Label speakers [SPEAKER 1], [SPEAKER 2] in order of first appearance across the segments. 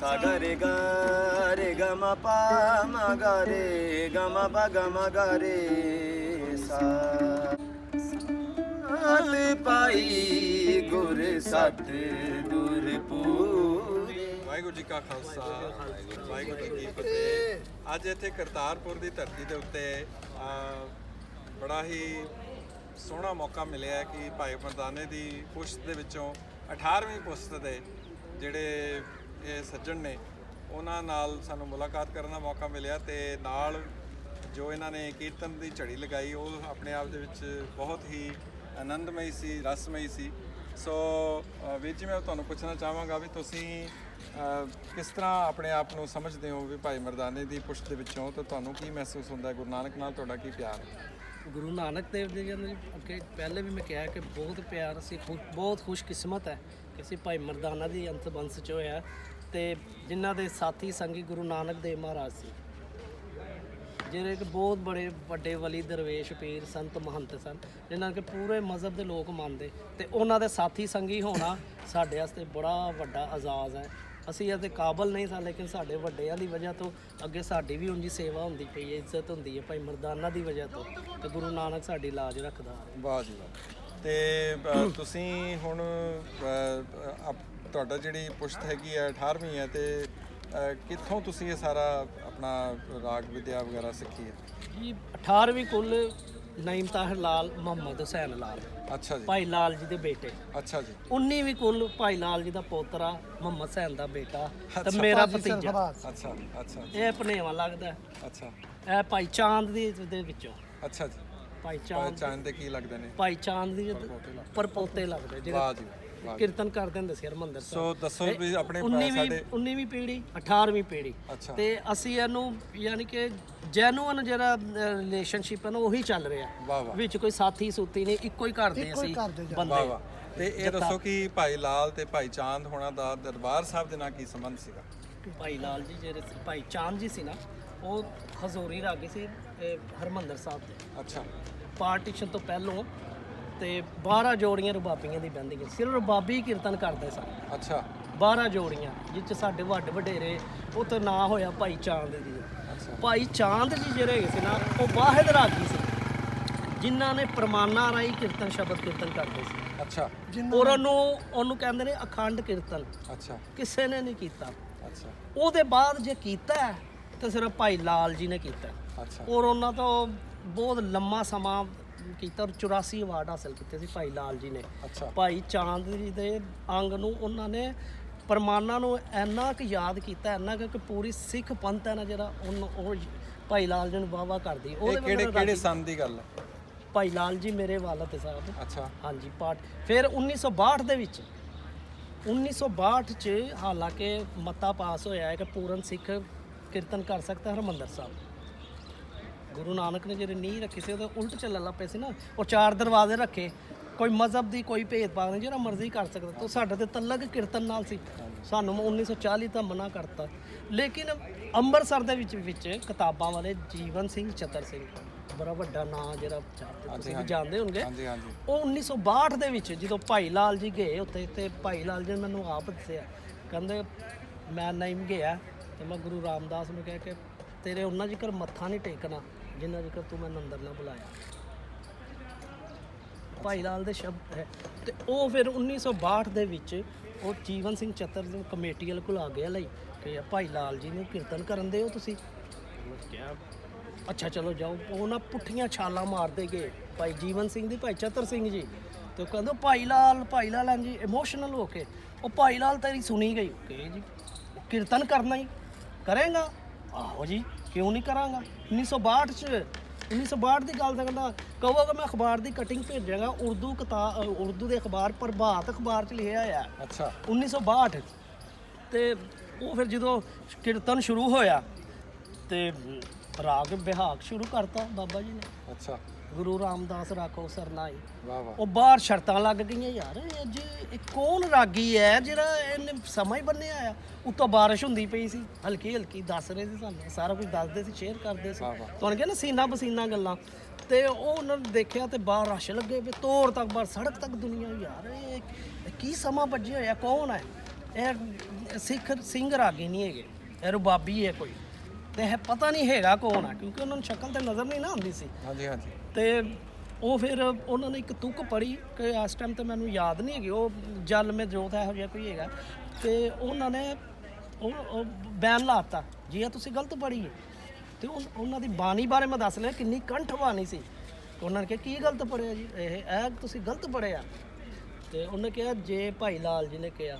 [SPEAKER 1] ਸਾ ਗਾ ਰੇ ਗਾ ਰੇ ਗਾ ਮ ਪਾ ਮ ਪਾਈ ਗੁਰ ਸਤ ਗੁਰ ਪੂਰੇ
[SPEAKER 2] ਵਾਹਿਗੁਰੂ ਜੀ ਕਾ ਖਾਲਸਾ, ਵਾਹਿਗੁਰੂ ਜੀ ਕੀ ਫਤਿਹ। ਅੱਜ ਇੱਥੇ ਕਰਤਾਰਪੁਰ ਦੀ ਧਰਤੀ ਦੇ ਉੱਤੇ ਬੜਾ ਹੀ ਸੋਹਣਾ ਮੌਕਾ ਮਿਲਿਆ ਕਿ ਭਾਈ ਮਰਦਾਨੇ ਦੀ ਪੁਸ਼ਤ ਦੇ ਵਿੱਚੋਂ 18ਵੀਂ ਪੁਸਤ ਦੇ ਜਿਹੜੇ ਇਹ ਸੱਜਣ ਨੇ, ਉਹਨਾਂ ਨਾਲ ਸਾਨੂੰ ਮੁਲਾਕਾਤ ਕਰਨ ਦਾ ਮੌਕਾ ਮਿਲਿਆ ਤੇ ਨਾਲ ਜੋ ਇਹਨਾਂ ਨੇ ਕੀਰਤਨ ਦੀ ਝੜੀ ਲਗਾਈ, ਉਹ ਆਪਣੇ ਆਪ ਦੇ ਵਿੱਚ ਬਹੁਤ ਹੀ ਆਨੰਦਮਈ ਸੀ, ਰਸਮਈ ਸੀ। ਸੋ ਵੀਰ ਜੀ, ਮੈਂ ਤੁਹਾਨੂੰ ਪੁੱਛਣਾ ਚਾਹਾਂਗਾ ਵੀ ਤੁਸੀਂ ਕਿਸ ਤਰ੍ਹਾਂ ਆਪਣੇ ਆਪ ਨੂੰ ਸਮਝਦੇ ਹੋ ਵੀ ਭਾਈ ਮਰਦਾਨੇ ਦੀ ਪੁਸ਼ਤ ਦੇ ਵਿੱਚੋਂ ਤਾਂ ਤੁਹਾਨੂੰ ਕੀ ਮਹਿਸੂਸ ਹੁੰਦਾ? ਗੁਰੂ ਨਾਨਕ ਨਾਲ ਤੁਹਾਡਾ ਕੀ ਪਿਆਰ ਹੈ?
[SPEAKER 3] ਗੁਰੂ ਨਾਨਕ ਦੇਵ ਜੀ ਨੇ ਅੱਗੇ ਪਹਿਲੇ ਵੀ ਮੈਂ ਕਿਹਾ ਕਿ ਬਹੁਤ ਪਿਆਰ, ਅਸੀਂ ਖੁ- ਬਹੁਤ ਖੁਸ਼ਕਿਸਮਤ ਹੈ ਕਿ ਅਸੀਂ ਭਾਈ ਮਰਦਾਨਾ ਦੀ ਅੰਤ ਬੰਸ ਚ ਹੋਇਆ ਤੇ ਜਿਨ੍ਹਾਂ ਦੇ ਸਾਥੀ ਸੰਗੀ ਗੁਰੂ ਨਾਨਕ ਦੇਵ ਮਹਾਰਾਜ ਸੀ। ਜਿਹੜੇ ਕਿ ਬਹੁਤ ਬੜੇ ਵੱਡੇ ਵਲੀ ਦਰਵੇਸ਼ ਪੀਰ ਸੰਤ ਮਹੰਤ ਸਨ, ਜਿਨ੍ਹਾਂ ਕਿ ਪੂਰੇ ਮਜ਼ਹਬ ਦੇ ਲੋਕ ਮੰਨਦੇ ਤੇ ਉਹਨਾਂ ਦੇ ਸਾਥੀ ਸੰਗੀ ਹੋਣਾ ਸਾਡੇ ਵਾਸਤੇ ਬੜਾ ਵੱਡਾ ਆਜ਼ਾਦ ਹੈ। ਅਸੀਂ ਇਹਦੇ ਕਾਬਲ ਨਹੀਂ ਸਾਂ ਲੇਕਿਨ ਸਾਡੇ ਵੱਡਿਆਂ ਦੀ ਵਜ੍ਹਾ ਤੋਂ ਅੱਗੇ ਸਾਡੀ ਵੀ ਉਂਜੀ ਸੇਵਾ ਹੁੰਦੀ ਪਈ ਹੈ ਇੱਜ਼ਤ ਹੁੰਦੀ ਹੈ ਭਾਈ ਮਰਦਾਨਾ ਦੀ ਵਜ੍ਹਾ ਤੋਂ ਤੇ ਗੁਰੂ ਨਾਨਕ ਸਾਡੀ ਲਾਜ ਰੱਖਦਾ ਹੈ।
[SPEAKER 2] ਵਾਹ ਜੀ ਵਾਹ। ਤੇ ਅ, ਤੁਸੀਂ ਹੁਣ ਅ, ਅਪ- ਤੁਹਾਡਾ ਜਿਹੜੀ ਪੁਸ਼ਤ ਹੈਗੀ ਹੈ 18ਵੀਂ ਹੈ ਤੇ ਅ, ਕਿੱਥੋਂ ਤੁਸੀਂ ਇਹ ਸਾਰਾ ਆਪਣਾ ਰਾਗ ਵਿਦਿਆ ਵਗੈਰਾ ਸਿੱਖੀ ਹੈ?
[SPEAKER 3] ਜੀ 18ਵੀਂ ਕੁੱਲ ਨਈਮ ਤਾਹਿਰ ਲਾਲ ਮੁਹੰਮਦ ਹੁਸੈਨ ਲਾਲ।
[SPEAKER 2] ਅੱਛਾ ਜੀ।
[SPEAKER 3] ਭਾਈ ਲਾਲ ਜੀ ਦੇ ਬੇਟੇ।
[SPEAKER 2] ਅੱਛਾ ਜੀ।
[SPEAKER 3] 19ਵੀਂ ਕੁੱਲ ਭਾਈ ਲਾਲ ਜੀ ਦਾ ਪੋਤਰਾ ਮੁਹੰਮਦ ਹੁਸੈਨ ਦਾ ਬੇਟਾ ਤੇ। ਮੇਰਾ ਭਤੀਜਾ।
[SPEAKER 2] ਅੱਛਾ ਅੱਛਾ
[SPEAKER 3] ਇਹ ਭਨੇਵਾ ਲੱਗਦਾ
[SPEAKER 2] ਅੱਛਾ।
[SPEAKER 3] ਇਹ ਭਾਈ ਚਾਂਦ ਦੀ ਦੇ ਵਿੱਚੋਂ।
[SPEAKER 2] ਅੱਛਾ ਜੀ।
[SPEAKER 3] ਭਾਈ ਚਾਂਦ
[SPEAKER 2] ਚਾਂਦ ਦੇ ਕੀ ਲੱਗਦੇ ਨੇ?
[SPEAKER 3] ਭਾਈ ਚਾਂਦ ਦੀ ਪਰਪੋਤੇ ਲੱਗਦੇ
[SPEAKER 2] ਵਾਹ
[SPEAKER 3] ਜਿਹੜੇ
[SPEAKER 2] ਜੀ ਵਾਹ।
[SPEAKER 3] ਕੀਰਤਨ ਕਰਦੇ ਹੁੰਦੇ ਸੀ ਹਰਮੰਦਰ
[SPEAKER 2] ਸੋ
[SPEAKER 3] ਸਾਹਿਬ
[SPEAKER 2] ਦੱਸੋ ਵੀ ਆਪਣੇ
[SPEAKER 3] 19ਵੀਂ
[SPEAKER 2] ਸਾਡੇ
[SPEAKER 3] 19ਵੀਂ ਪੀੜ੍ਹੀ 18ਵੀਂ ਪੀੜ੍ਹੀ।
[SPEAKER 2] ਅੱਛਾ।
[SPEAKER 3] ਤੇ ਅਸੀਂ ਇਹਨੂੰ ਯਾਨੀ ਕਿ ਜੈਨੂਅਨ ਜਿਹੜਾ ਰਿਲੇਸ਼ਨਸ਼ਿਪ ਹੈ ਨਾ ਉਹੀ ਚੱਲ ਰਿਹਾ।
[SPEAKER 2] ਵਾਹ ਵਾਹ।
[SPEAKER 3] ਵਿੱਚ ਕੋਈ ਸਾਥੀ ਸੂਤੀ ਨਹੀਂ ਇੱਕੋ ਹੀ ਘਰ ਦੇ ਅਸੀਂ
[SPEAKER 2] ਵਾਹ
[SPEAKER 3] ਬੰਦੇ।
[SPEAKER 2] ਵਾਹ ਤੇ ਇਹ ਦੱਸੋ ਕਿ ਭਾਈ ਲਾਲ ਤੇ ਭਾਈ ਚਾਂਦ ਹੋਣਾ ਦਾ ਦਰਬਾਰ ਸਾਹਿਬ ਦੇ ਨਾਲ ਕੀ ਸੰਬੰਧ ਸੀਗਾ?
[SPEAKER 3] ਭਾਈ ਲਾਲ ਜੀ ਜਿਹੜੇ ਸੀ ਭਾਈ ਚਾਂਦ ਜੀ ਸੀ ਨਾ ਉਹ ਹਜ਼ੂਰੀ ਰਾਗੀ ਸੀ ਇਹ ਹਰਮੰਦਰ ਸਾਹਿਬ ਦੇ।
[SPEAKER 2] ਅੱਛਾ।
[SPEAKER 3] ਪਾਰਟੀਸ਼ਨ ਤੋਂ ਪਹਿਲੋਂ ਤੇ 12 ਜੋੜੀਆਂ ਰਬਾਬੀਆਂ ਦੀ ਬੰਦੀਆਂ ਸਿਰਫ ਰਬਾਬੀ ਕੀਰਤਨ ਕਰਦੇ ਸਨ।
[SPEAKER 2] ਅੱਛਾ।
[SPEAKER 3] 12 ਜੋੜੀਆਂ ਜਿਸ ਚ ਸਾਡੇ ਵੱਡ ਵਡੇਰੇ ਉਹ ਤੋਂ ਨਾਂ ਹੋਇਆ ਭਾਈ ਚਾਂਦ ਜੀ
[SPEAKER 2] ਅੱਛਾ।
[SPEAKER 3] ਭਾਈ ਚਾਂਦ ਜੀ ਜਿਹੜੇ ਹੈਗੇ ਸੀ ਨਾ ਉਹ ਵਾਹਿਦ ਰਾਗੀ ਸੀ। ਜਿਨ੍ਹਾਂ ਨੇ ਪ੍ਰਮਾਣਾ ਰਾਈ ਕੀਰਤਨ ਸ਼ਬਦ ਕੀਰਤਨ ਕਰਦੇ ਸੀ।
[SPEAKER 2] ਅੱਛਾ।
[SPEAKER 3] ਔਰ ਉਹਨੂੰ ਉਹਨੂੰ ਕਹਿੰਦੇ ਨੇ ਅਖੰਡ ਕੀਰਤਨ।
[SPEAKER 2] ਅੱਛਾ।
[SPEAKER 3] ਕਿਸੇ ਨੇ ਨਹੀਂ ਕੀਤਾ।
[SPEAKER 2] ਅੱਛਾ।
[SPEAKER 3] ਉਹਦੇ ਬਾਅਦ ਜੇ ਕੀਤਾ ਤਾਂ ਸਿਰਫ ਭਾਈ ਲਾਲ ਜੀ ਨੇ ਕੀਤਾ।
[SPEAKER 2] ਅੱਛਾ।
[SPEAKER 3] ਔਰ ਉਹਨਾਂ ਤੋਂ ਬਹੁਤ ਲੰਮਾ ਸਮਾਂ ਕੀਤਾ ਔਰ 84 ਅਵਾਰਡ ਹਾਸਲ ਕੀਤੇ ਸੀ ਭਾਈ ਲਾਲ ਜੀ ਨੇ।
[SPEAKER 2] ਅੱਛਾ।
[SPEAKER 3] ਭਾਈ ਚਾਂਦ ਜੀ ਦੇ ਅੰਗ ਨੂੰ ਉਹਨਾਂ ਨੇ ਪਰਮਾਨਾ ਨੂੰ ਇੰਨਾ ਕੁ ਯਾਦ ਕੀਤਾ ਇੰਨਾ ਕੁ ਕਿ ਪੂਰੀ ਸਿੱਖ ਪੰਥ ਹੈ ਨਾ ਜਿਹੜਾ ਉਹਨੂੰ ਉਹ ਭਾਈ ਲਾਲ ਜੀ ਨੂੰ ਵਾਵਾ ਕਰਦੀ।
[SPEAKER 2] ਇਹ
[SPEAKER 3] ਉਹਦੇ
[SPEAKER 2] ਕਿਹੜੇ ਕਿਹੜੇ ਸੰਨ ਦੀ ਗੱਲ ਹੈ?
[SPEAKER 3] ਭਾਈ ਲਾਲ ਜੀ ਮੇਰੇ ਵਾਲਦ ਸਾਹਿਬ।
[SPEAKER 2] ਅੱਛਾ।
[SPEAKER 3] ਹਾਂਜੀ ਪਾਠ। ਫਿਰ 1962 ਦੇ ਵਿੱਚ 1962 ਚ ਹਾਲਾਂਕਿ ਮਤਾ ਪਾਸ ਹੋਇਆ ਹੈ ਕਿ ਪੂਰਨ ਸਿੱਖ ਕੀਰਤਨ ਕਰ ਸਕਦਾ ਹਰਮੰਦਰ ਸਾਹਿਬ। ਗੁਰੂ ਨਾਨਕ ਨੇ ਜਿਹੜੇ ਨੀਂਹ ਰੱਖੀ ਸੀ ਉਹਦੇ ਉਲਟ ਚੱਲਣ ਲੱਗ ਪਏ ਸੀ ਨਾ ਉਹ ਚਾਰ ਦਰਵਾਜ਼ੇ ਰੱਖੇ ਕੋਈ ਮਜ਼ਹਬ ਦੀ ਕੋਈ ਭੇਦਭਾਵ ਨਹੀਂ ਜਿਹੜਾ ਮਰਜ਼ੀ ਕਰ ਸਕਦਾ ਤਾਂ ਸਾਡੇ ਤੇ ਤਲਕ ਕੀਰਤਨ ਨਾਲ ਸੀ। ਸਾਨੂੰ 1940 ਤਾਂ ਮਨਾ ਕਰਤਾ। ਲੇਕਿਨ ਅੰਮ੍ਰਿਤਸਰ ਦੇ ਵਿੱਚ ਵਿੱਚ ਕਿਤਾਬਾਂ ਵਾਲੇ ਜੀਵਨ ਸਿੰਘ ਚਤਰ ਸਿੰਘ ਬੜਾ ਵੱਡਾ ਨਾਂ ਜਿਹੜਾ ਤੁਸੀਂ ਵੀ ਜਾਣਦੇ ਹੋਣਗੇ। ਉਹ 1962 ਦੇ ਵਿੱਚ ਜਦੋਂ ਭਾਈ ਲਾਲ ਜੀ ਗਏ ਉੱਥੇ ਤੇ ਭਾਈ ਲਾਲ ਜੀ ਨੇ ਮੈਨੂੰ ਆਪ ਦੱਸਿਆ ਕਹਿੰਦੇ ਮੈਂ ਨਹੀਂ ਗਿਆ ਤੇ ਮੈਂ ਗੁਰੂ ਰਾਮਦਾਸ ਨੂੰ ਕਹਿ ਕੇ ਤੇਰੇ ਉਹਨਾਂ ਜਿਕਰ ਮੱਥਾ ਨਹੀਂ ਟੇਕਣਾ, ਜਿੰਨਾ ਜਿਕਰ ਤੂੰ ਮੈਨੂੰ ਅੰਦਰ ਨਾ ਬੁਲਾਇਆ। ਭਾਈ ਲਾਲ ਦੇ ਸ਼ਬਦ ਹੈ। ਤੇ ਉਹ ਫਿਰ 1962 ਦੇ ਵਿੱਚ ਉਹ ਜੀਵਨ ਸਿੰਘ ਚੱਤਰ ਨੂੰ ਕਮੇਟੀ ਵਾਲੇ ਕੋਲ ਆ ਗਿਆ ਲਈ ਕਿ ਭਾਈ ਲਾਲ ਜੀ ਨੂੰ ਕੀਰਤਨ ਕਰਨ ਦਿਓ ਤੁਸੀਂ। ਕਿਹਾ ਅੱਛਾ, ਚਲੋ ਜਾਓ। ਉਹ ਨਾ ਪੁੱਠੀਆਂ ਛਾਲਾਂ ਮਾਰਦੇ ਗਏ ਭਾਈ ਜੀਵਨ ਸਿੰਘ ਦੀ, ਭਾਈ ਚਤਰ ਸਿੰਘ ਜੀ। ਤੇ ਉਹ ਕਹਿੰਦੇ, ਭਾਈ ਲਾਲ ਭਾਈ ਲਾਲ ਜੀ ਇਮੋਸ਼ਨਲ ਹੋ ਕੇ। ਉਹ ਭਾਈ ਲਾਲ ਤੇਰੀ ਸੁਣੀ ਗਈ। ਕਿ ਜੀ? ਕੀਰਤਨ ਕਰਨਾ ਹੀ। ਕਰੇਗਾ? ਆਹੋ ਜੀ ਕਿਉਂ ਨਹੀਂ ਕਰਾਂਗਾ? 1962 ਚ 1962 ਦੀ ਗੱਲ ਤਾਂ ਕਹਿੰਦਾ ਕਹੋਗਾ ਮੈਂ ਅਖਬਾਰ ਦੀ ਕਟਿੰਗ ਭੇਜਾਂਗਾ ਉਰਦੂ ਕਿਤਾਬ ਉਰਦੂ ਦੇ ਅਖਬਾਰ ਪ੍ਰਭਾਤ ਅਖਬਾਰ ਚ ਲਿਖਿਆ ਹੋਇਆ।
[SPEAKER 2] ਅੱਛਾ।
[SPEAKER 3] 1962 ਤੇ ਉਹ ਫਿਰ ਜਦੋਂ ਕੀਰਤਨ ਸ਼ੁਰੂ ਹੋਇਆ ਤੇ ਰਾਗ ਬਿਹਾਗ ਸ਼ੁਰੂ ਕਰਤਾ ਬਾਬਾ ਜੀ ਨੇ।
[SPEAKER 2] ਅੱਛਾ।
[SPEAKER 3] ਗੁਰੂ ਰਾਮਦਾਸ ਰਾਖੋ ਸਰਨਾਈ।
[SPEAKER 2] ਵਾਹ ਵਾਹ।
[SPEAKER 3] ਉਹ ਬਾਹਰ ਸ਼ਰਤਾਂ ਲੱਗ ਗਈਆਂ ਯਾਰ ਇਹ ਅੱਜ ਇਹ ਕੌਣ ਰਾਗੀ ਹੈ ਜਿਹੜਾ ਇਹਨੇ ਸਮਾਂ ਹੀ ਬੰਨਿਆ ਆ? ਉੱਤੋਂ ਬਾਰਿਸ਼ ਹੁੰਦੀ ਪਈ ਸੀ ਹਲਕੀ ਹਲਕੀ ਦੱਸ ਰਹੇ ਸੀ ਸਾਨੂੰ ਸਾਰਾ ਕੁਝ ਦੱਸਦੇ ਸੀ ਸ਼ੇਅਰ ਕਰਦੇ ਸੀ। ਤੁਹਾਨੂੰ ਕਿਹਾ ਨਾ ਸੀਨਾ ਬਸੀਨਾ ਗੱਲਾਂ ਤੇ ਉਹ ਉਹਨਾਂ ਨੇ ਦੇਖਿਆ ਤੇ ਬਾਹਰ ਰਸ਼ ਲੱਗੇ ਵੀ ਤੋੜ ਤੱਕ ਬਾਹਰ ਸੜਕ ਤੱਕ ਦੁਨੀਆ ਯਾਰ ਇਹ ਕੀ ਸਮਾਂ ਵੱਜਿਆ ਹੋਇਆ ਕੌਣ ਹੈ? ਇਹ ਸਿੱਖ ਸਿੰਘ ਰਾਗੀ ਨਹੀਂ ਹੈਗੇ ਇਹ ਰੁਬਾਬੀ ਹੈ ਕੋਈ। ਤੇ ਇਹ ਪਤਾ ਨਹੀਂ ਹੈਗਾ ਕੌਣ ਆ ਕਿਉਂਕਿ ਉਹਨਾਂ ਨੂੰ ਸ਼ਕਲ ਤੇ ਨਜ਼ਰ ਨਹੀਂ ਨਾ ਆਉਂਦੀ ਸੀ।
[SPEAKER 2] ਹਾਂਜੀ ਹਾਂਜੀ।
[SPEAKER 3] ਤੇ ਉਹ ਫਿਰ ਉਹਨਾਂ ਨੇ ਇੱਕ ਤੁਕ ਪੜੀ ਕਿ ਇਸ ਟਾਈਮ ਤੇ ਮੈਨੂੰ ਯਾਦ ਨਹੀਂ ਹੈਗੀ ਉਹ ਜਲ ਮੇ ਜੋਤ ਇਹੋ ਜਿਹਾ ਕੋਈ ਹੈਗਾ। ਤੇ ਉਹਨਾਂ ਨੇ ਉਹ ਬੈਨ ਲਾਤਾ ਜੀ ਇਹ ਤੁਸੀਂ ਗਲਤ ਪੜੀ ਹੈ। ਤੇ ਉਹ- ਉਹਨਾਂ ਦੀ ਬਾਣੀ ਬਾਰੇ ਮੈਂ ਦੱਸ ਲਿਆ ਕਿੰਨੀ ਕੰਠ ਬਾਣੀ ਸੀ। ਉਹਨਾਂ ਨੇ ਕਿਹਾ ਕੀ ਗਲਤ ਪੜਿਆ ਜੀ? ਇਹ ਇਹ ਤੁਸੀਂ ਗਲਤ ਪੜਿਆ ਤੇ ਉਹਨੇ ਕਿਹਾ ਜੇ ਭਾਈ ਲਾਲ ਜੀ ਨੇ ਕਿਹਾ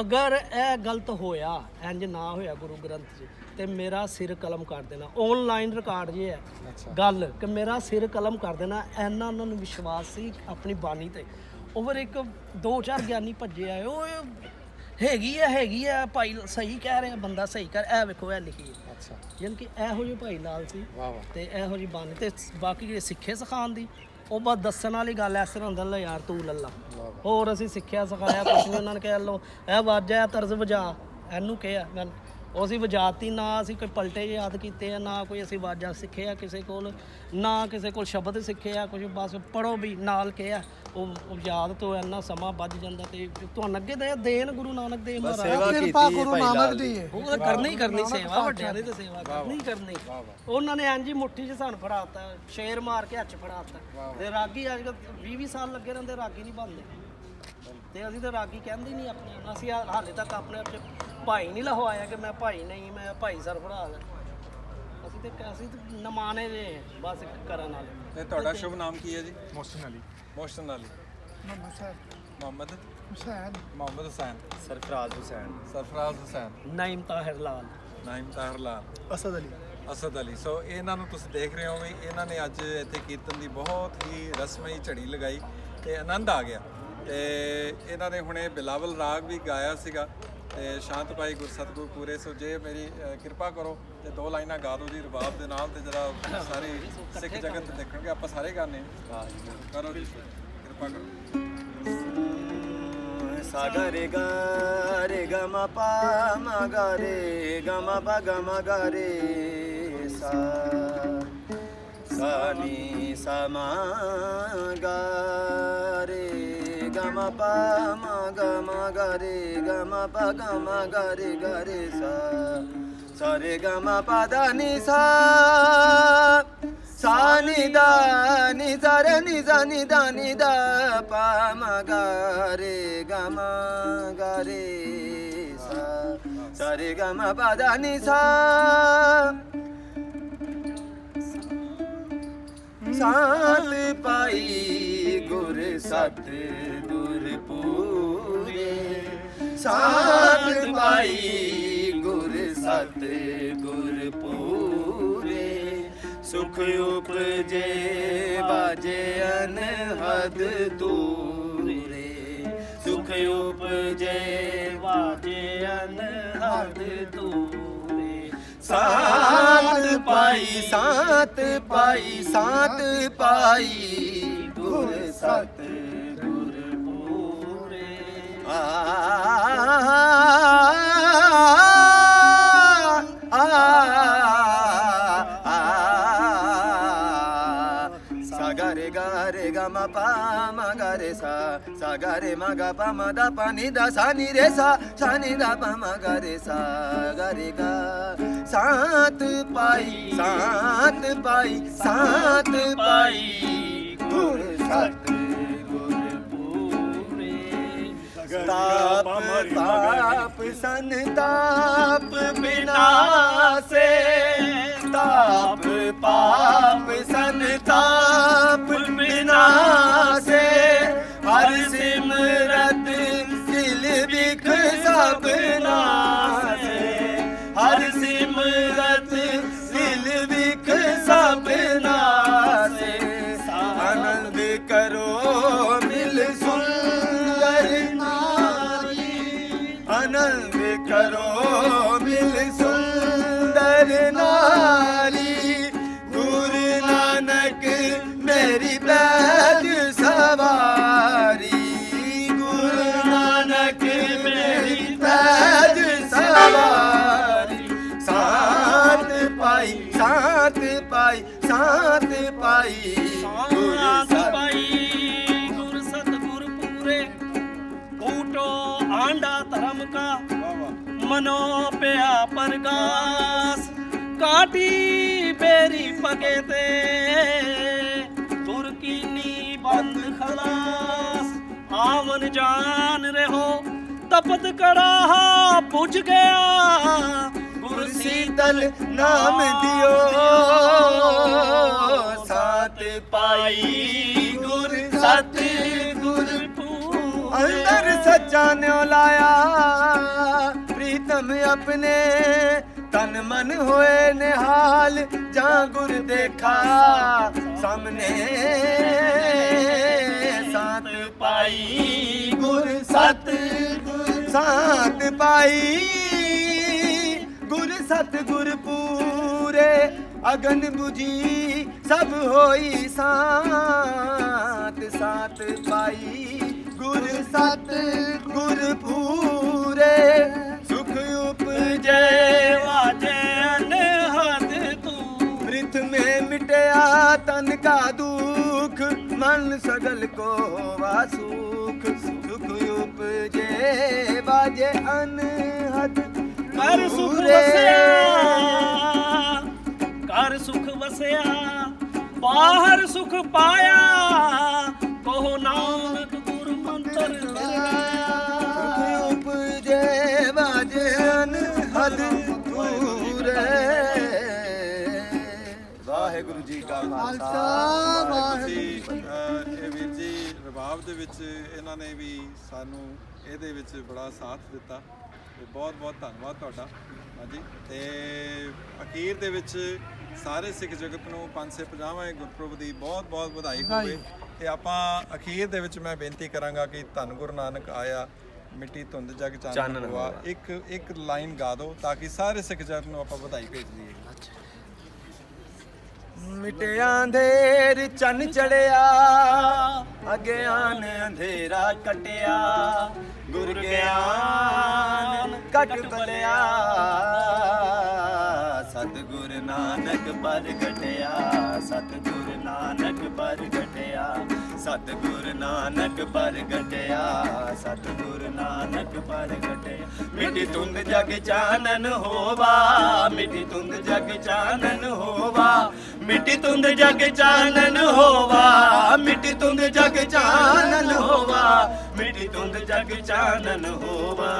[SPEAKER 3] ਅਗਰ ਇਹ ਗਲਤ ਹੋਇਆ ਇੰਜ ਨਾ ਹੋਇਆ ਗੁਰੂ ਗ੍ਰੰਥ 'ਚ ਤੇ ਮੇਰਾ ਸਿਰ ਕਲਮ ਕਰ ਦੇਣਾ। ਆਨਲਾਈਨ ਰਿਕਾਰਡ ਜੇ ਹੈ ਗੱਲ ਕਿ ਮੇਰਾ ਸਿਰ ਕਲਮ ਕਰ ਦੇਣਾ ਐਨਾ ਉਹਨਾਂ ਨੂੰ ਵਿਸ਼ਵਾਸ ਸੀ ਆਪਣੀ ਬਾਣੀ ਤੇ। ਫਿਰ ਇੱਕ ਦੋ ਚਾਰ ਗਿਆਨੀ ਭੱਜੇ ਆਏ ਉਹ ਹੈਗੀ ਹੈ ਹੈਗੀ ਹੈ ਭਾਈ ਸਹੀ ਕਹਿ ਰਿਹਾ ਬੰਦਾ ਸਹੀ ਕਰ ਇਹ ਵੇਖੋ ਇਹ ਲਿਖੀ ਹੈ।
[SPEAKER 2] ਅੱਛਾ।
[SPEAKER 3] ਯਾਨੀ ਕਿ ਇਹੋ ਜਿਹੇ ਭਾਈ ਲਾਲ ਸੀ
[SPEAKER 2] ਵਾਹ ਵਾਹ।
[SPEAKER 3] ਤੇ ਇਹੋ ਜੀ ਬਾਣੀ ਤੇ ਬਾਕੀ ਜਿਹੜੇ ਸਿੱਖੇ ਸਿਖਾਉਣ ਦੀ। ਉਹ ਬਸ ਦੱਸਣ ਵਾਲੀ ਗੱਲ ਐ ਤਰ੍ਹਾਂ ਹੁੰਦਾ, ਲੈ ਯਾਰ ਤੂੰ ਲੱਲਾ ਹੋਰ ਅਸੀਂ ਸਿੱਖਿਆ, ਸਿਖਾਇਆ, ਕੁਛ ਨਹੀਂ ਉਹਨਾਂ ਨੇ ਕਿਹਾ ਲੋ ਇਹ ਵਾਜਾ ਤਰਜ਼ ਵਜਾ। ਇਹਨੂੰ ਕਿਹਾ, ਮੈਂ ਉਹ ਅਸੀਂ ਵਜਾਤੀ ਨਾ ਅਸੀਂ ਕੋਈ ਪਲਟੇ ਯਾਦ ਕੀਤੇ ਆ ਨਾ ਕੋਈ ਅਸੀਂ ਵਾਜਾ ਸਿੱਖਿਆ ਕਿਸੇ ਕੋਲ ਨਾ ਕਿਸੇ ਕੋਲ ਸ਼ਬਦ ਸਿੱਖਿਆ ਕੁਝ ਬਸ ਪੜੋ ਵੀ ਨਾਲ ਕਿਹਾ ਉਹ ਉਹ ਯਾਦ ਤੋਂ ਇੰਨਾ ਸਮਾਂ ਵੱਜ ਜਾਂਦਾ ਤੇ ਤੁਹਾਨੂੰ ਅੱਗੇ ਦੇ ਦੇਣ ਗੁਰੂ ਨਾਨਕ ਦੇਵ ਮਹਾਰਾਜ।
[SPEAKER 1] ਸੇਵਾ ਕੀਤੀ
[SPEAKER 4] ਕਿਰਪਾ ਗੁਰੂ
[SPEAKER 1] ਭਾਈ
[SPEAKER 4] ਨਾਨਕ
[SPEAKER 1] ਲਾਲ
[SPEAKER 4] ਦੀ ਹੈ।
[SPEAKER 3] ਉਹ ਤਾਂ ਕਰਨੀ ਹੀ ਕਰਨੀ ਸੇਵਾ ਵੱਡਿਆਂ ਦੀ ਤੇ ਸੇਵਾ ਕਰਨੀ ਹੀ ਕਰਨੀ। ਉਹਨਾਂ ਨੇ ਇੰਜ ਹੀ ਮੁੱਠੀ 'ਚ ਸਾਨੂੰ ਫੜਾਤਾ ਸ਼ੇਰ ਮਾਰ ਕੇ ਹੱਥ 'ਚ ਫੜਾਤਾ ਤੇ ਰਾਗੀ ਅੱਜ ਕੱਲ੍ਹ 20 20 ਸਾਲ ਲੱਗੇ ਰਹਿੰਦੇ ਰਾਗੀ ਨਹੀਂ ਬਣਦੇ। ਤੇ ਅਸੀਂ ਤਾਂ ਰਾਗੀ ਕਹਿੰਦੇ ਹੀ ਨਹੀਂ ਆਪਣੇ ਆਪ ਨੂੰ। ਅਸੀਂ ਹਾਲੇ ਹਾਲੇ ਤੱਕ ਆਪਣੇ ਆਪ 'ਚ ਭਾਈ ਨਹੀਂ ਲਹਵਾਇਆ ਕਿ ਮੈਂ ਭਾਈ ਨਹੀਂ ਮੈਂ ਭਾਈ ਸਰਫਰਾਜ਼ ਹਾਂ। ਅਸੀਂ ਤੇ ਅਸੀਂ ਤੇ ਨਮਾਨੇ ਦੇ ਹਾਂ, ਬਸ ਕਰਨ ਵਾਲੇ।
[SPEAKER 2] ਤੇ ਤੁਹਾਡਾ ਸ਼ੁਭ ਨਾਮ ਕੀ ਹੈ ਜੀ?
[SPEAKER 5] ਮੋਸਨ ਅਲੀ।
[SPEAKER 2] ਮੋਸ਼ਨ ਅਲੀ। ਮੁਹੰਮਦ
[SPEAKER 4] ਹੁਸੈਨ।
[SPEAKER 2] ਮੁਹੰਮਦ ਹੁਸੈਨ।
[SPEAKER 1] ਸਰਫਰਾਜ਼ ਹੁਸੈਨ।
[SPEAKER 2] ਸਰਫਰਾਜ਼ ਹੁਸੈਨ।
[SPEAKER 3] ਨਾਇਮ ਤਾਹਿਰ ਲਾਲ।
[SPEAKER 2] ਨਾਇਮ ਤਾਹਰ ਲਾਲ।
[SPEAKER 4] ਅਸਦ ਅਲੀ।
[SPEAKER 2] ਅਸਦ ਅਲੀ। ਸੋ ਇਹਨਾਂ ਨੂੰ ਤੁਸੀਂ ਦੇਖ ਰਹੇ ਹੋ ਵੀ ਇਹਨਾਂ ਨੇ ਅੱਜ ਇੱਥੇ ਕੀਰਤਨ ਦੀ ਬਹੁਤ ਹੀ ਰਸਮਈ ਝੜੀ ਲਗਾਈ ਤੇ ਆਨੰਦ ਆ ਗਿਆ। ਤੇ ਇਹਨਾਂ ਨੇ ਹੁਣੇ ਬਿਲਾਵਲ ਰਾਗ ਵੀ ਗਾਇਆ ਸੀਗਾ। ਤੇ ਸ਼ਾਂਤ ਭਾਈ ਗੁਰਸਤਗੁਰ ਪੂਰੇ, ਸੋ ਜੇ ਮੇਰੀ ਕਿਰਪਾ ਕਰੋ ਤੇ ਦੋ ਲਾਈਨਾਂ ਗਾ ਦਿਓ ਜੀ ਰਬਾਬ ਦੇ ਨਾਲ ਤੇ ਜਰਾ ਸਾਰੇ ਸਿੱਖ ਜਗਤ ਦੇਖਣਗੇ, ਆਪਾਂ ਸਾਰੇ ਗਾਣੇ ਕਰੋ ਜੀ, ਕਿਰਪਾ ਕਰੋ।
[SPEAKER 1] ਸਾਗਾ ਰੇ ਗਾ ਰੇ ਗ ਮ ਪਾ, ਮ ਗ ਰੇ ਗ ਪ, ਗ ਰੇ ਸਾ। ਸਾ ਨੀ ಗಮ ಪ ಮ ಗಮ ಗರಿ ಗಮ ಪ ಗಮ ಗರಿ ಗರಿ ಸ. ಸರಿ ಗಮ ಪದ ನಿ, ಸಾ. ನಿದ ನಿ ಸರ ನಿಜ ನಿದ ನಿದ ಪ, ಮ ಗರಿ ಗಮ ಗರಿ ಸ. ಸರಿ ಗಮ ಪದ ನಿ, ಸಾ. ਸਾਤ ਪਾਈ, ਗੁਰ ਸਤ ਦੁਰ ਪੂਰੇ। ਸਾਤ ਪਾਈ, ਗੁਰ ਸਤ ਗੁਰ ਪੂਰੇ। ਸੁਖ ਉਪਜੇ, ਬਾਜੇ ਅਨਹਦ ਦੂਰੇ। ਸੁਖ ਉਪਜੇ
[SPEAKER 3] ਵਾਜੇ ਅਨਹਦ ਤੂਰੇ
[SPEAKER 1] ਸਾਤ ਪਾਈ ਸਾਤ ਪਾਈ ਸਾਤ ਪਾਈ। ਗੁਰ ਸਤ ਗੁਰ ਪੂਰੇ। ਆ ਸਾਗਰੇ ਗਾਰੇ ਗ ਮ ਪਾ ਮ ਗਰੇ ਸਾ। ਸਾਗਰੇ ਮ ਗ ਪ ਮ ਦ ਪ, ਨੀ ਦ ਸਾ, ਨੀ ਰੇ ਸਾ। ਸਾ, ਨੀ ਦ ਪ ਮ ਗਰੇ ਸਾ। ਗਰੇ ਗ ਸਾਤ ਪਾਈ ਸਾਤ ਪਾਈ ਸਾਤ ਪਾਈ। ਗੁਰ ਸਤ ਗੁਰ ਪੂਰੇ ਤਾਪ ਤਾਪ, ਸੰਤਾਪ ਬਿਨਾਸੇ ਤਾਪ, ਪਾਪ, ਸੰਤਾਪ ਬਿਨਾਸੇ ਹਰ ਸਿਮਰਤ ਦਿਲ ਵਿਖ ਸਭ ਸਾਤ ਪਾਈ ਸਾਤ ਪਾਈ। ਗੁਰ
[SPEAKER 3] ਸਾਤ ਪਾਈ, ਗੁਰ ਸਤਗੁਰ ਪੂਰੇ। ਊਟੋ ਆਂਡਾ ਧਰਮ ਕਾ, ਮਨੋ ਪਿਆ ਪਰਗਾਸ। ਕਾਟੀ ਬੇਰੀ ਪਗੇ ਤੇ ਤੁਰਕੀਨੀ ਬੰਦ ਖਲਾਸ। ਆਵਨ ਜਾਨ ਰਹੋ, ਤਪਤ ਕੜਾ ਪੁੱਜ ਗਿਆ। ਗੁਰ
[SPEAKER 1] ਸੀਤਲ ਨਾਮ ਦਿਓ ਸਾਤ
[SPEAKER 3] ਪਾਈ ਗੁਰ ਸਤ ਗੁਰ
[SPEAKER 1] ਅੰਦਰ ਸੱਚਾ ਨਿਉ ਲਾਇਆ ਪ੍ਰੀਤਮ ਆਪਣੇ ਤਨ ਮਨ ਹੋਏ ਨਿਹਾਲ ਜਾਂ ਗੁਰ ਦੇਖਾ ਸਾਹਮਣੇ ਸਾਤ ਪਾਈ ਗੁਰ ਸਤ ਸਾਤ ਪਾਈ ਗੁਰ ਪੂਰੇ ਅਗਨ 부ਜੀ ਸਭ ਹੋਈ ਸਾਤ ਸਾਤ ਪਾਈ। ਗੁਰ ਸਤ ਗੁਰ ਪੂਰੇ ਸੁਖ ਉਪਜੈ,
[SPEAKER 3] ਵਾਜੇ ਅਨਹਦ ਤੂੰ।
[SPEAKER 1] ਪ੍ਰਿਥ ਮੇ ਮਿਟਿਆ, ਤਨ ਕਾ ਦੁਖ, ਮਨ ਸਗਲ ਕੋ ਵਾ ਸੁਖ। ਸੁਖ ਉਪਜੇ ਬਾਜੇ ਅਨਹਦ
[SPEAKER 3] ਕਰ ਸੁਖ। ਵਸਿਆ ਕਰ ਸੁਖ ਵਸਿਆ ਬਾਹਰ ਸੁਖ ਪਾਇਆ ਕਹੋ ਨਾਨਕ ਗੁਰ ਮੰਤਰ
[SPEAKER 1] ਸੁਖ ਉਪਜੇ ਬਾਜੇ ਅਨਹਦ ਪੂਰੇ ਵਾਹਿਗੁਰੂ ਜੀ ਕਾ ਖਾਲਸਾ
[SPEAKER 2] ਇਹ ਵੀਰ ਜੀ ਰਬਾਬ ਦੇ ਵਿੱਚ ਇਹਨਾਂ ਨੇ ਵੀ ਸਾਨੂੰ ਇਹਦੇ ਵਿੱਚ ਬੜਾ ਸਾਥ ਦਿੱਤਾ ਤੇ ਬਹੁਤ ਬਹੁਤ ਧੰਨਵਾਦ ਤੁਹਾਡਾ। ਹਾਂਜੀ ਤੇ ਅਖੀਰ ਦੇ ਵਿੱਚ ਸਾਰੇ ਸਿੱਖ ਜਗਤ ਨੂੰ 550ਵੇਂ ਗੁਰਪੁਰਬ ਦੀ ਬਹੁਤ ਬਹੁਤ ਵਧਾਈ ਹੋਵੇ। ਤੇ ਆਪਾਂ ਅਖੀਰ ਦੇ ਵਿੱਚ ਮੈਂ ਬੇਨਤੀ ਕਰਾਂਗਾ ਕਿ ਧੰਨ ਗੁਰੂ ਨਾਨਕ ਆਇਆ ਮਿੱਟੀ ਧੁੰਦ ਜਗ ਚਾਨਣ
[SPEAKER 1] ਚਾਨਣ
[SPEAKER 2] ਹੋਆ ਇੱਕ ਇੱਕ ਲਾਈਨ ਗਾ ਦਿਓ ਤਾਂ ਕਿ ਸਾਰੇ ਸਿੱਖ ਜਗਤ ਨੂੰ ਆਪਾਂ ਵਧਾਈ ਭੇਜ ਦਈਏ।
[SPEAKER 1] ਮਿਟਿਆ ਅੰਧੇਰ, ਚੰਨ ਚੜਿਆ। ਅਗਿਆਨ ਅੰਧੇਰਾ ਕਟਿਆ। ਗੁਰ ਗਿਆਨ ਕਟ ਬਲਿਆ ਸਤਿਗੁਰ ਨਾਨਕ ਪ੍ਰਗਟਿਆ ਸਤਿਗੁਰ ਨਾਨਕ ਪ੍ਰਗਟਿਆ ਸਤਿਗੁਰ ਨਾਨਕ ਪ੍ਰਗਟਿਆ ਸਤਿਗੁਰ ਨਾਨਕ ਪ੍ਰਗਟਿਆ ਮਿੱਟੀ ਤੁੰਦ ਜਗ ਚਾਨਣ ਹੋਵਾ, ਮਿੱਟੀ ਤੁੰਦ ਜਗ ਚਾਨਣ ਹੋਵਾ। ਮਿੱਟੀ ਤੁੰਦ ਜਗ ਚਾਨਣ ਹੋਵਾ, ਮਿੱਟੀ ਤੁੰਦ ਜਗ ਚਾਨਣ ਹੋਵਾ। ਮਿੱਟੀ ਤੁੰਦ ਜਗ ਚਾਨਣ ਹੋਵਾ।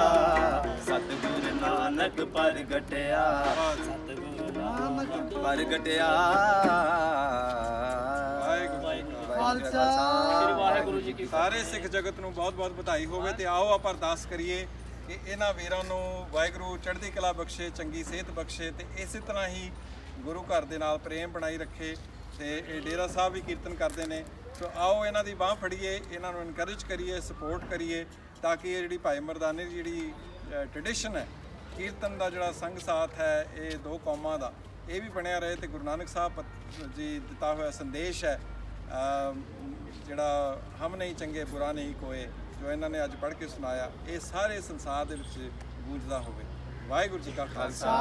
[SPEAKER 1] ਸਤਿਗੁਰ ਨਾਨਕ ਪ੍ਰਗਟਿਆ ਸਤਿਗੁਰ ਨਾਨਕ ਪ੍ਰਗਟਿਆ
[SPEAKER 2] ਵਾਹਿਗੁਰੂ
[SPEAKER 1] ਖਾਲਸਾ।
[SPEAKER 3] ਸ੍ਰੀ ਵਾਹਿਗੁਰੂ ਜੀ ਕੀ
[SPEAKER 2] ਸਾਰੇ ਸਿੱਖ ਜਗਤ ਨੂੰ ਬਹੁਤ-ਬਹੁਤ ਵਧਾਈ ਹੋਵੇ ਤੇ ਆਓ ਆਪਾਂ ਅਰਦਾਸ ਕਰੀਏ ਕਿ ਇਹਨਾਂ ਵੀਰਾਂ ਨੂੰ ਵਾਹਿਗੁਰੂ ਚੜ੍ਹਦੀ ਕਲਾ ਬਖਸ਼ੇ ਚੰਗੀ ਸਿਹਤ ਬਖਸ਼ੇ ਤੇ ਇਸੇ ਤਰ੍ਹਾਂ ਹੀ ਗੁਰੂ ਘਰ ਦੇ ਨਾਲ ਪ੍ਰੇਮ ਬਣਾਈ ਰੱਖੇ ਤੇ ਇਹ ਡੇਰਾ ਸਾਹਿਬ ਵੀ ਕੀਰਤਨ ਕਰਦੇ ਨੇ। ਸੋ ਆਓ ਇਹਨਾਂ ਦੀ ਬਾਹ ਫੜੀਏ ਇਹਨਾਂ ਨੂੰ ਇਨਕਰੇਜ ਕਰੀਏ ਸਪੋਰਟ ਕਰੀਏ ਤਾਂ ਕਿ ਇਹ ਜਿਹੜੀ ਭਾਈ ਮਰਦਾਨੇ ਦੀ ਜਿਹੜੀ ਟ੍ਰੈਡੀਸ਼ਨ ਹੈ ਕੀਰਤਨ ਦਾ ਜਿਹੜਾ ਸੰਗ ਸਾਥ ਹੈ ਇਹ ਦੋ ਕੌਮਾਂ ਦਾ ਇਹ ਵੀ ਬਣਿਆ ਰਹੇ ਤੇ ਗੁਰੂ ਨਾਨਕ ਸਾਹਿਬ ਪਤ- ਜੀ ਦਿੱਤਾ ਹੋਇਆ ਸੰਦੇਸ਼ ਹੈ ਜਿਹੜਾ ਹਮ ਨਹੀਂ ਚੰਗੇ ਬੁਰਾ ਨਹੀਂ ਕੋਏ ਜੋ ਇਹਨਾਂ ਨੇ ਅੱਜ ਪੜ੍ਹ ਕੇ ਸੁਣਾਇਆ ਇਹ ਸਾਰੇ ਸੰਸਾਰ ਦੇ ਵਿੱਚ ਗੂੰਜਦਾ ਹੋਵੇ। ਵਾਹਿਗੁਰੂ ਜੀ ਕਾ ਖਾਲਸਾ।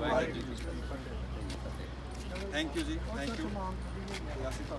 [SPEAKER 2] ਵਾਹਿਗੁਰੂ ਜੀ ਕੀ ਫਤਿਹ। ਥੈਂਕ ਯੂ ਜੀ ਥੈਂਕ ਯੂ